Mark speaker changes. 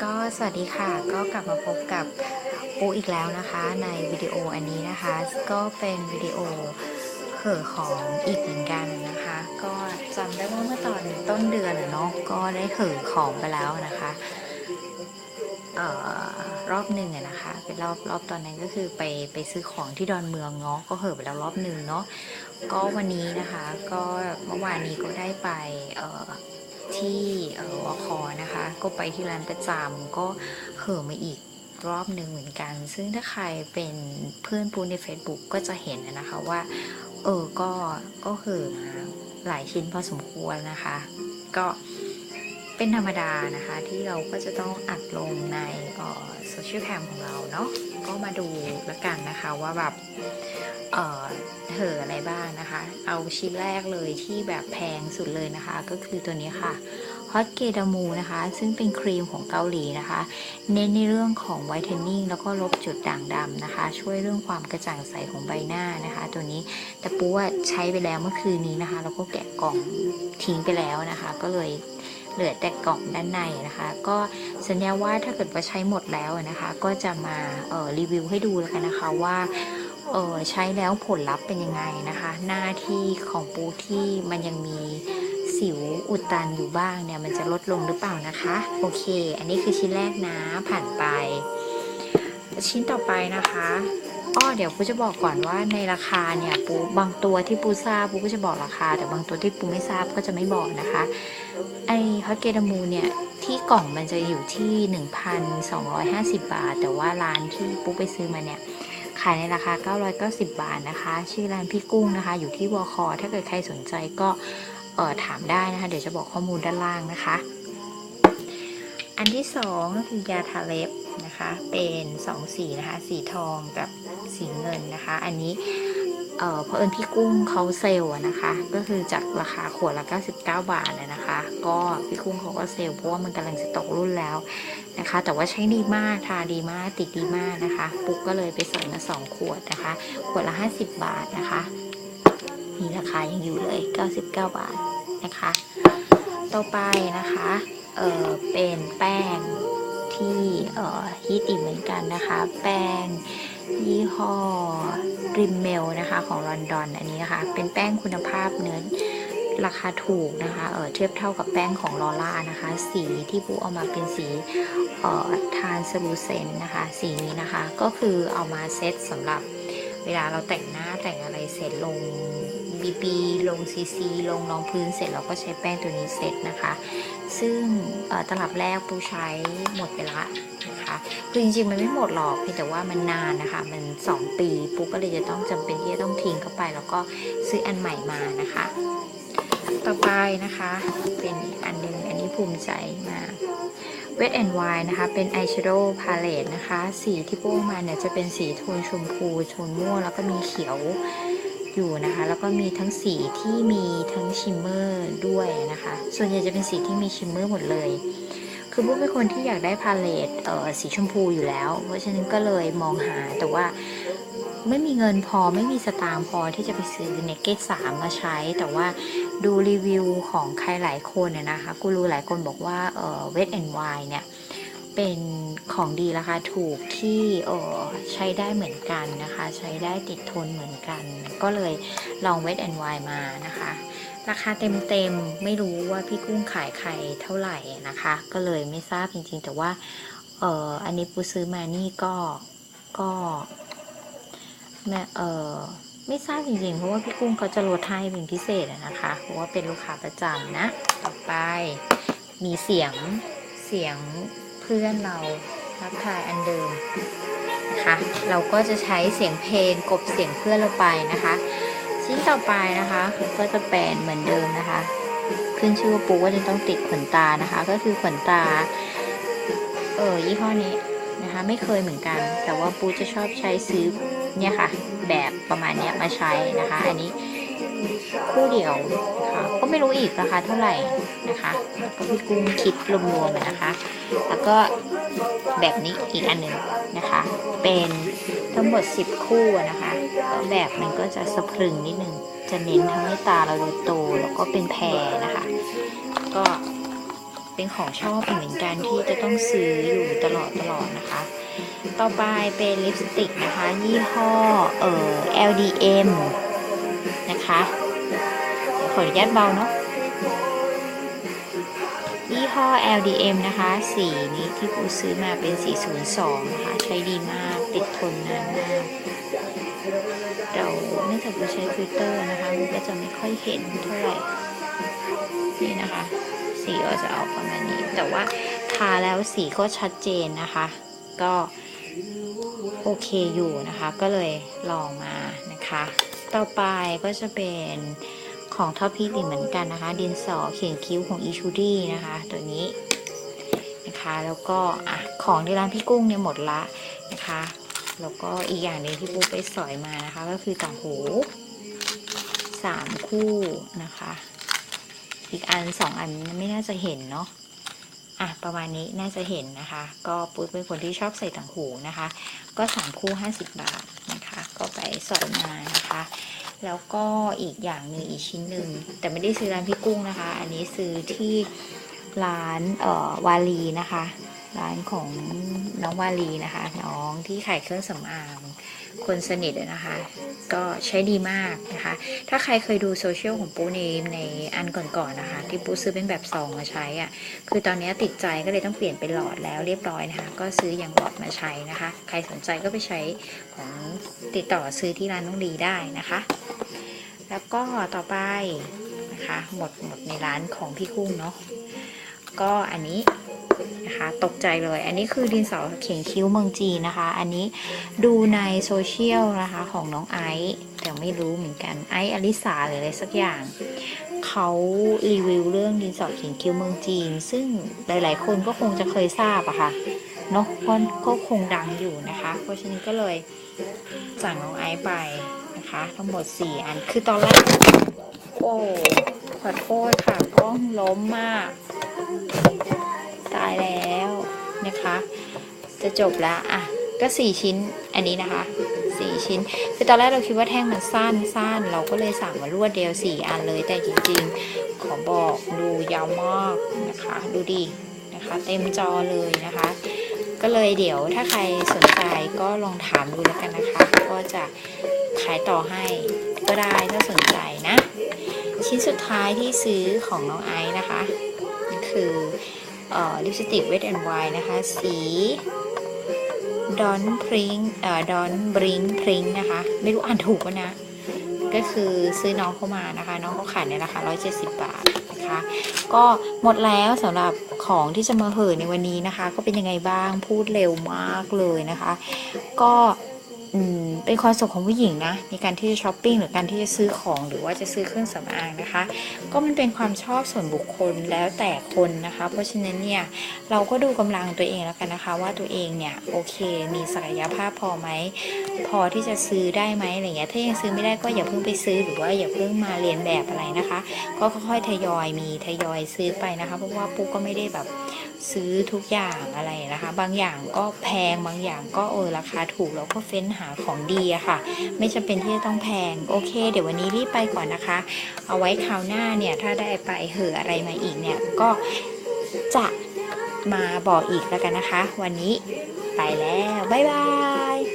Speaker 1: ก็สวัสดีค่ะก็กลับมาพบกับปูอีกแล้วนะคะ ในวิดีโออันนี้นะคะ ก็เป็นวิดีโอเห่อของอีกเหมือนกันนะคะ ก็จำได้ว่าเมื่อตอนต้นเดือนเนาะก็ได้เห่อของไปแล้วนะคะเอ่อรอบหนึ่งอะนะคะเป็นรอบรอบตอนนั้นก็คือไปไปซื้อของที่ดอนเมืองเนาะก็เห่อไปแล้วรอบหนึ่งเนาะก็วันนี้นะคะ ก็เมื่อวานนี้ก็ได้ไป เอ่อที่ออวคนะคะ ก็ไปที่ร้านประจำก็เห่อมาอีกรอบหนึ่งเหมือนกัน ซึ่งถ้าใครเป็นเพื่อนปูใน Facebook ก็จะเห็นนะคะว่า เออก็ก็เห่อมาหลายชิ้นพอสมควรนะคะ ก็เป็นธรรมดานะคะที่เราก็จะต้องอัดลงในโซเชียลแคมของเราเนาะ ก็มาดูแล้วกันนะคะว่าแบบเออเห่ออะไรบ้างนะคะ เอาชิ้นแรกเลยที่แบบแพงสุดเลยนะคะ ก็คือตัวนี้ค่ะฮอตเกดามูนะคะ ซึ่งเป็นครีมของเกาหลีนะคะ เน้นในเรื่องของไวท์เทนนิ่งแล้วก็ลบจุดด่างดำนะคะ ช่วยเรื่องความกระจ่างใสของใบหน้านะคะ ตัวนี้แต่ปูว่าใช้ไปแล้วเมื่อคืนนี้นะคะ แล้วก็แกะกล่องทิ้งไปแล้วนะคะ ก็เลย เหลือแต่กล่องด้านในนะคะ ก็สัญญาว่าถ้าเกิดว่าใช้หมดแล้วนะคะ ก็จะมาออรีวิวให้ดูแล้วกันนะคะว่าเออใช้แล้วผลลัพธ์เป็นยังไงนะคะ หน้าที่ของปูที่มันยังมีสิวอุดตันอยู่บ้างเนี่ยมันจะลดลงหรือเปล่านะคะ โอเค อันนี้คือชิ้นแรกนะผ่านไป ชิ้นต่อไปนะคะ อ้อเดี๋ยวปูจะบอกก่อนว่าในราคาเนี่ยปูบางตัวที่ปูทราบปูก็จะบอกราคา แต่บางตัวที่ปูไม่ทราบก็จะไม่บอกนะคะ ไอฮอตเกดามูเนี่ยที่กล่องมันจะอยู่ที่ 1,250 บาท แต่ว่าร้านที่ปูไปซื้อมาเนี่ยขายในราคา 990 บาทนะคะ ชื่อร้านพี่กุ้งนะคะ อยู่ที่วอคอถ้าเกิดใครสนใจก็เออถามได้นะคะ เดี๋ยวจะบอกข้อมูลด้านล่างนะคะ อันที่สองก็คือยาทาเล็บนะคะ เป็นสองสีนะคะ สีทองกับ สีเงินนะคะ อันนี้เอ่อเพราะเอิญพี่กุ้งเขาเซลล์นะคะ ก็คือจากราคาขวดละ 99 บาทเลยนะคะ ก็พี่กุ้งเขาก็เซลล์เพราะว่ามันกำลังจะตกรุ่นแล้วนะคะ แต่ว่าใช้ดีมากทาดีมากติดดีมากนะคะ ปุ๊กก็เลยไปสั่งมาสองขวดนะคะ ขวดละ 50 บาทนะคะนี่ราคายังอยู่เลย 99 บาทนะคะ ต่อไปนะคะเออเป็นแป้งที่เออฮิตอีกเหมือนกันนะคะ แป้ง ยี่ห้อริมเมลนะคะของลอนดอนอันนี้นะคะ เป็นแป้งคุณภาพเนื้อราคาถูกนะคะเออเทียบเท่ากับแป้งของลอล่านะคะ สีที่ปูเอามาเป็นสีเอ่อทานสลูเซนนะคะ สีนี้นะคะ ก็คือเอามาเซตสำหรับเวลาเราแต่งหน้าแต่งอะไรเสร็จลงบีบีลงซีซีลงรองพื้นเสร็จเราก็ใช้แป้งตัวนี้เซตนะคะ ซึ่งตลับแรกปูใช้หมดไปละนะคะ คือจริงๆมันไม่หมดหรอกเพียงแต่ว่ามันนานนะคะ มัน 2 ปีปูก็เลยจะต้องจำเป็นที่จะต้องทิ้งเข้าไป แล้วก็ซื้ออันใหม่มานะคะ ต่อไปนะคะ เป็นอันหนึงอันนี้ภูมิใจมาก Wet and Wine นะคะ เป็น Eyeshadow Palette นะคะ สีที่ปูเอามาเนี่ยจะเป็นสีโทนชมพูโทนม่วงแล้วก็มีเขียวอยู่นะคะ แล้วก็มีทั้งสีที่มีทั้งชิมเมอร์ด้วยนะคะ ส่วนใหญ่จะเป็นสีที่มีชิมเมอร์หมดเลย คือบุ๊กเป็นคนที่อยากได้พาเลตเอ่อสีชมพูอยู่แล้ว เพราะฉะนั้นก็เลยมองหาแต่ว่าไม่มีเงินพอไม่มีสตางค์พอที่จะไปซื้อเนกเก็ตสามมาใช้ แต่ว่าดูรีวิวของใครหลายคนเนี่ยนะคะกูรู้หลายคนบอกว่าเออเวทแอนด์ไวเนี่ยเป็นของดีราคาถูกที่เออใช้ได้เหมือนกันนะคะ ใช้ได้ติดทนเหมือนกัน ก็เลยลองเวทแอนด์ไวมานะคะ ราคาเต็มๆ ไม่รู้ว่าพี่กุ้งขายใครเท่าไหร่นะคะ ก็เลยไม่ทราบจริงๆ แต่ว่าเอออันนี้ปูซื้อมานี่ก็ก็แม่เออไม่ทราบจริงๆ เพราะว่าพี่กุ้งเขาจะลดให้เป็นพิเศษนะคะ เพราะว่าเป็นลูกค้าประจำนะ ต่อไปมีเสียงเสียงเพื่อนเราทักทายอันเดิมนะคะ เราก็จะใช้เสียงเพลงกบเสียงเพื่อนเราไปนะคะ ชิ้นต่อไปนะคะก็จะเป็นเหมือนเดิมนะคะ ขึ้นชื่อว่าปูว่าจะต้องติดขนตานะคะ ก็คือขนตา เออยี่ห้อนี้นะคะ ไม่เคยเหมือนกัน แต่ว่าปูจะชอบใช้ซื้อเนี่ยค่ะ แบบประมาณเนี้ยมาใช้นะคะ อันนี้คู่เดียวนะคะก็ไม่รู้อีกราคาเท่าไหร่ นะคะแล้วก็พี่กุ้งคิดรวมๆนะคะ แล้วก็แบบนี้อีกอันหนึ่งนะคะ เป็นทั้งหมด 10 คู่อะนะคะ ก็แบบมันก็จะสะพรึงนิดนึง จะเน้นทำให้ตาเราดูโตแล้วก็เป็นแพรนะคะ ก็เป็นของชอบอีกเหมือนกันที่จะต้องซื้ออยู่ตลอดตลอดนะคะ ต่อไปเป็นลิปสติกนะคะ ยี่ห้อเอ่อ LDM นะคะ ขออนุญาตเบาเนาะ ห้อ LDM นะคะ สีนี้ที่ปูซื้อมาเป็น402 นะคะ ใช้ดีมาก ติดทนนานมากเราเนื่องจากปูใช้ Twitter นะคะ มันก็จะไม่ค่อยเห็นเท่าไหร่ นี่นะคะ สีก็จะออกประมาณนี้ แต่ว่าทาแล้วสีก็ชัดเจนนะคะ ก็โอเคอยู่นะคะ ก็เลยลองมานะคะ ต่อไปก็จะเป็น ของท็อปพีอีกเหมือนกันนะคะ ดินสอเขียนคิ้วของอีชูดี้นะคะ ตัวนี้นะคะแล้วก็อะของที่ร้านพี่กุ้งเนี่ยหมดละนะคะแล้วก็อีกอย่างหนึงที่ปูไปสอยมานะคะ ก็คือต่างหูสามคู่นะคะ อีกอันสองอันไม่น่าจะเห็นเนาะอะประมาณนี้น่าจะเห็นนะคะ ก็ปุ๊บเป็นคนที่ชอบใส่ต่างหูนะคะ ก็สามคู่ห้าสิบบาทนะคะ ก็ไปสอยมานะคะ แล้วก็อีกอย่างหนึ่งอีกชิ้นหนึ่งแต่ไม่ได้ซื้อร้านพี่กุ้งนะคะ อันนี้ซื้อที่ร้านเอ่อวาลีนะคะ ร้านของน้องวาลีนะคะ น้องที่ขายเครื่องสำอางคนสนิทนะคะ ก็ใช้ดีมากนะคะ ถ้าใครเคยดูโซเชียลของปูในในอันก่อนๆนะคะ ที่ปูซื้อเป็นแบบซองมาใช้อะ่ะคือตอนนี้ติดใจก็เลยต้องเปลี่ยนเป็นหลอดแล้วเรียบร้อยนะคะ ก็ซื้ออย่างหลอดมาใช้นะคะ ใครสนใจก็ไปใช้ของติดต่อซื้อที่ร้านน้องลีได้นะคะ แล้วก็ต่อไปนะคะ หมดหมดในร้านของพี่กุ้งเนาะก็อันนี้ นะคะตกใจเลย อันนี้คือดินสอเขียนคิ้วเมืองจีนนะคะ อันนี้ดูในโซเชียลนะคะของน้องไอซ์แต่ไม่รู้เหมือนกันไอซ์อลิสาหรืออะไรสักอย่าง เขารีวิวเรื่องดินสอเขียนคิ้วเมืองจีน ซึ่งหลาย ๆ คนก็คงจะเคยทราบอะค่ะเนาะก็คงดังอยู่นะคะ เพราะฉะนั้นก็เลยสั่งน้องไอซ์ไปนะคะ ทั้งหมด 4 อันคือตอนแรกโอ้ขอโทษค่ะกล้องล้มมาก จะจบแล้วอะก็ 4 ชิ้นอันนี้นะคะ 4 ชิ้น คือตอนแรกเราคิดว่าแท่งมันสั้นสั้นเราก็เลยสั่งมารวดเดียว 4 อันเลยแต่จริงๆ ขอบอกดูยาวมากนะคะ ดูดีนะคะ เต็มจอเลยนะคะ ก็เลยเดี๋ยวถ้าใครสนใจก็ลองถามดูแล้วกันนะคะ ก็จะขายต่อให้ก็ได้ถ้าสนใจนะ ชิ้นสุดท้ายที่ซื้อของน้องไอซ์นะคะนี่คือออลิปสติกเวทแอนด์ไวนะคะ สี ดอนพริงเอ่อดอนบริงพริงนะคะ ไม่รู้อ่านถูกปะนะ ก็คือซื้อน้องเข้ามานะคะ น้องเขาขายในราคา 170 บาทนะคะ ก็หมดแล้วสำหรับของที่จะมาเหอในวันนี้นะคะ ก็เป็นยังไงบ้างพูดเร็วมากเลยนะคะ ก็ เป็นความสุขของผู้หญิงนะในการที่จะช้อปปิ้งหรือการที่จะซื้อของหรือว่าจะซื้อเครื่องสำอางนะคะ ก็มันเป็นความชอบส่วนบุคคลแล้วแต่คนนะคะ เพราะฉะนั้นเนี่ยเราก็ดูกำลังตัวเองแล้วกันนะคะ ว่าตัวเองเนี่ยโอเค มีศักยภาพพอไหมพอที่จะซื้อได้ไหมอะไรเงี้ยถ้ายังซื้อไม่ได้ก็อย่าเพิ่งไปซื้อหรือว่าอย่าเพิ่งมาเรียนแบบอะไรนะคะ ก็ค่อยๆทยอยมีทยอยซื้อไปนะคะ เพราะว่าปุ๊กก็ไม่ได้แบบ ซื้อทุกอย่างอะไรนะคะ บางอย่างก็แพงบางอย่างก็เออราคาถูกแล้วก็เฟ้นหาของดีอะค่ะ ไม่จำเป็นที่จะต้องแพงโอเค เดี๋ยววันนี้รีบไปก่อนนะคะ เอาไว้คราวหน้าเนี่ยถ้าได้ไปเหออะไรมาอีกเนี่ยก็จะมาบอกอีกแล้วกันนะคะ วันนี้ไปแล้ว บ๊ายบาย